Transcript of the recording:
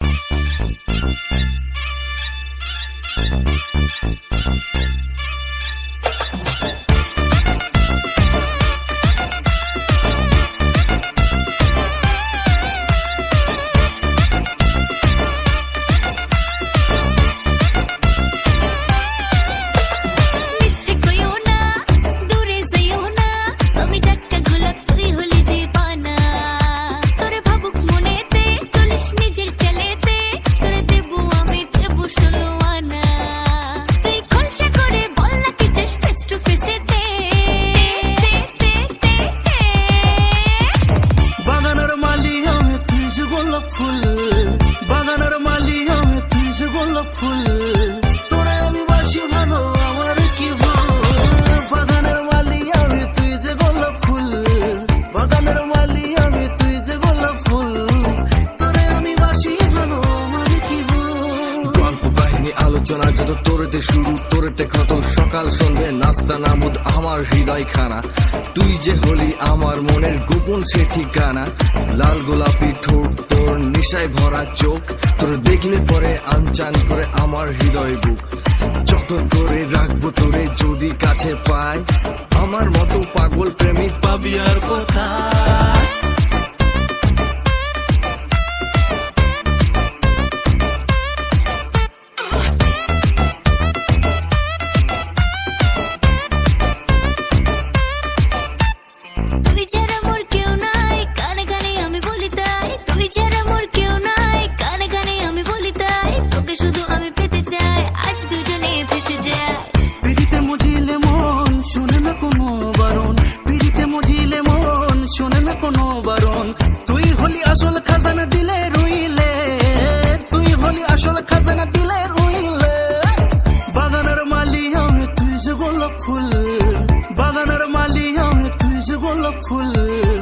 Thank you. যে আলোচনা যত তোরেতে শুরু, তোরেতে ক্ষত সকাল সন্ধে নাস্তা নামুদ আমার হৃদয় খানা তুই যে হলি আমার মনের গোপন সে ঠিকানা। লাল গোলাপি ঠোঁট তোর নিশায় ভরা চোখ, তোর দেখলে পরে আনচান করে আমার হৃদয় বুক। যত করে রাখব তোরে যদি কাছে পাই, আমার মতো পাগল প্রেমিক পাবি আর কোথায়? 过了苦了。